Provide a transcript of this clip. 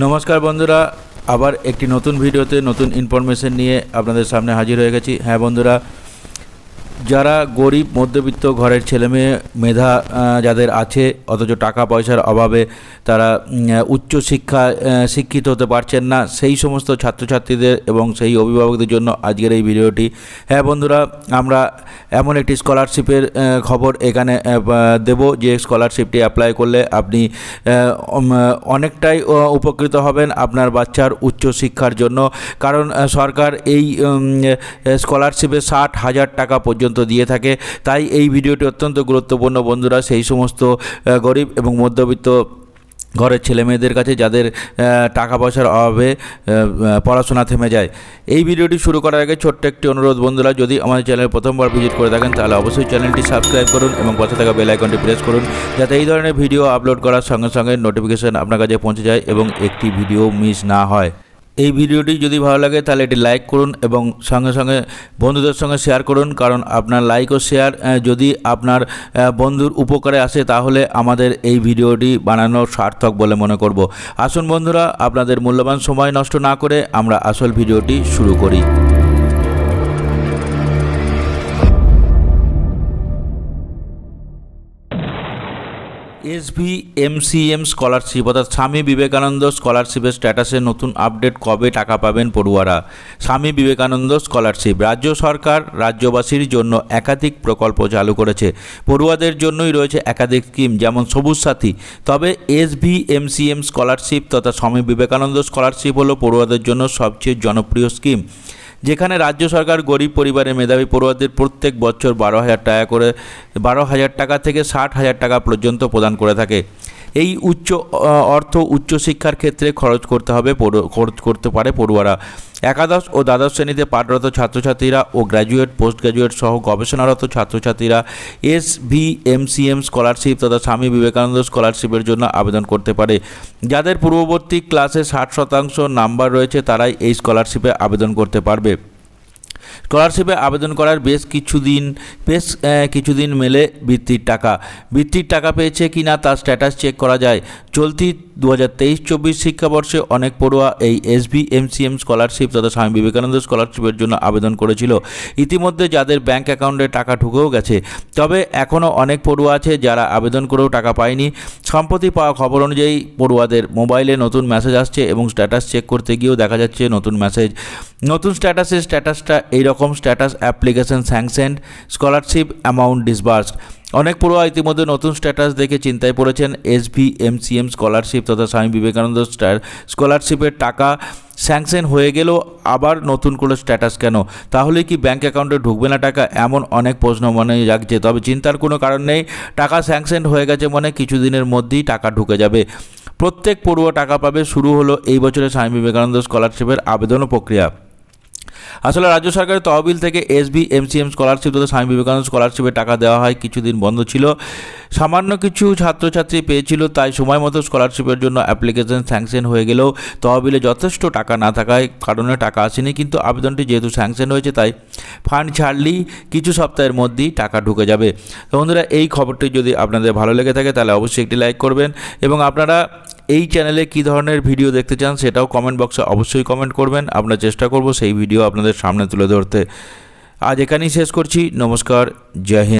নমস্কার বন্ধুরা, আবার একটি নতুন ভিডিওতে নতুন ইনফরমেশন নিয়ে আপনাদের সামনে হাজির হয়ে গেছি। হ্যাঁ বন্ধুরা, যারা গরিব, মধ্যবিত্ত ঘরের ছেলেমেয়ে, মেধা যাদের আছে, অথচ টাকা পয়সার অভাবে তারা উচ্চ শিক্ষা শিক্ষিত হতে পারছেন না, সেই সমস্ত ছাত্রছাত্রীদের এবং সেই অভিভাবকদের জন্য আজকের এই ভিডিওটি। হ্যাঁ বন্ধুরা, আমরা এমন একটি স্কলারশিপের খবর এখানে দেব যে স্কলারশিপটি অ্যাপ্লাই করলে আপনি অনেকটাই উপকৃত হবেন আপনার বাচ্চার উচ্চ শিক্ষার জন্য। কারণ সরকার এই স্কলারশিপে ষাট হাজার টাকা পর্যন্ত দিয়ে থাকে। তাই এই ভিডিওটি অত্যন্ত গুরুত্বপূর্ণ বন্ধুরা। সেই সমস্ত গরিব এবং মধ্যবিত্ত ঘরের ছেলে মেয়েদের কাছে যাদের টাকা পয়সার অভাবে পড়াশোনা থেমে যায়। এই ভিডিওটি শুরু করার আগে ছোট্ট একটি অনুরোধ, বন্ধুরা, যদি আমাদের চ্যানেল প্রথমবার ভিজিট করে থাকেন, তাহলে অবশ্যই চ্যানেলটি সাবস্ক্রাইব করুন এবং পাশে থাকা বেল আইকনটি প্রেস করুন, যাতে এই ধরনের ভিডিও আপলোড করার সঙ্গে সঙ্গে নোটিফিকেশান আপনার কাছে পৌঁছে যায় এবং একটি ভিডিও মিস না হয়। এই ভিডিওটি যদি ভালো লাগে, তাহলে এটি লাইক করুন এবং সঙ্গে সঙ্গে বন্ধুদের সঙ্গে শেয়ার করুন। কারণ আপনার লাইক ও শেয়ার যদি আপনার বন্ধুর উপকারে আসে, তাহলে আমাদের এই ভিডিওটি বানানো সার্থক বলে মনে করব। আসুন বন্ধুরা, আপনাদের মূল্যবান সময় নষ্ট না করে আমরা আসল ভিডিওটি শুরু করি। এসভি এমসিএম স্কলারশিপ, অর্থাৎ স্বামী বিবেকানন্দ স্কলারশিপের স্ট্যাটাসে নতুন আপডেট কবে টাকা পাবেন পড়ুয়ারা? স্বামী বিবেকানন্দ স্কলারশিপ, রাজ্য সরকার রাজ্যবাসীর জন্য একাধিক প্রকল্প চালু করেছে। পড়ুয়াদের জন্যই রয়েছে একাধিক স্কিম, যেমন সবুজ সাথী। তবে এসভি এমসিএম স্কলারশিপ তথা স্বামী বিবেকানন্দ স্কলারশিপ হলো পড়ুয়াদের জন্য সবচেয়ে জনপ্রিয় স্কিম। যেখানে রাজ্য সরকার গরিব পরিবারের মেধাবী পড়ুয়াদের প্রত্যেক বছর বারো হাজার টাকা করে, বারো হাজার টাকা থেকে ষাট হাজার টাকা পর্যন্ত প্রদান করে থাকে। এই উচ্চ অর্থ উচ্চশিক্ষার ক্ষেত্রে খরচ করতে হবে খরচ করতে পারে পড়ুয়ারা। একাদশ ও দ্বাদশ শ্রেণীতে পাঠরত ছাত্রছাত্রীরা ও গ্র্যাজুয়েট পোস্ট গ্র্যাজুয়েট সহ গবেষণারত ছাত্রছাত্রীরা S V M C M scholarship তথা স্বামী বিবেকানন্দ স্কলারশিপের জন্য আবেদন করতে পারে। যাদের পূর্ববর্তী ক্লাসে ষাট শতাংশ নাম্বার রয়েছে, তারাই এই স্কলারশিপে আবেদন করতে পারবে। স্কলারশিপে আবেদন করার বেশ কিছুদিন বেশ কিছুদিন মেলে বৃত্তির টাকা। বৃত্তির টাকা পেয়েছে কি না তার স্ট্যাটাস চেক করা যায়। চলতি দু হাজার তেইশ চব্বিশ শিক্ষাবর্ষে অনেক পড়ুয়া এই এসবি এমসিএম স্কলারশিপ তথা স্বামী বিবেকানন্দ স্কলারশিপের জন্য আবেদন করেছিল। ইতিমধ্যে যাদের ব্যাংক অ্যাকাউন্টে টাকা ঢুকেও গেছে। তবে এখনও অনেক পড়ুয়া আছে যারা আবেদন করেও টাকা পায়নি। সম্প্রতি পাওয়া খবর অনুযায়ী পড়ুয়াদের মোবাইলে নতুন মেসেজ আসছে এবং স্ট্যাটাস চেক করতে গিয়েও দেখা যাচ্ছে নতুন মেসেজ নতুন স্ট্যাটাসের স্ট্যাটাসটা এইরকম status application sanction scholarship amount disbursed অনেক পড়ুয়া ইতিমধ্যে নতুন স্ট্যাটাস দেখে চিন্তায় পড়েছেন এস ভি এম স্কলারশিপ তথা স্বামী বিবেকানন্দ স্কলারশিপের টাকা স্যাংশন হয়ে গেলেও আবার নতুন করে স্ট্যাটাস কেন? তাহলে কি ব্যাঙ্ক অ্যাকাউন্টে ঢুকবে না টাকা? এমন অনেক প্রশ্ন মনে জাগছে, তবে চিন্তার কোনো কারণ নেই, টাকা স্যাংশন হয়ে গেছে মানে কিছুদিনের মধ্যেই টাকা ঢুকে যাবে। প্রত্যেক পড়ুয়া টাকা পাবে, শুরু হলো এই বছরের স্বামী বিবেকানন্দ স্কলারশিপের আবেদন প্রক্রিয়া। আসলে রাজ্য সরকারের তহবিল থেকে এসবি, এমসিএম স্কলারশিপ তথা স্বামী বিবেকানন্দ স্কলারশিপের টাকা দেওয়া হয়। কিছুদিন বন্ধ ছিল। সামান্য কিছু ছাত্রছাত্রী পেয়েছিল, তাই সময় মতো স্কলারশিপের জন্য অ্যাপ্লিকেশন স্যাংশন হয়ে গেলেও তহবিলে যথেষ্ট টাকা না থাকায় কারণে টাকা আসেনি। কিন্তু আবেদনটি যেহেতু স্যাংশন হয়েছে, তাই ফান্ড ছাড়লেই কিছু সপ্তাহের মধ্যেই টাকা ঢুকে যাবে। তো বন্ধুরা, এই খবরটি যদি আপনাদের ভালো লেগে থাকে, তাহলে অবশ্যই একটি লাইক করবেন। এবং আপনারা এই চ্যানেলে কি ধরনের ভিডিও দেখতে চান সেটাও কমেন্ট বক্সে অবশ্যই কমেন্ট করবেন। আমরা চেষ্টা করব সেই ভিডিও আপনাদের সামনে তুলে ধরতে। আজ এখানেই শেষ করছি। নমস্কার। জয় হিন্দ।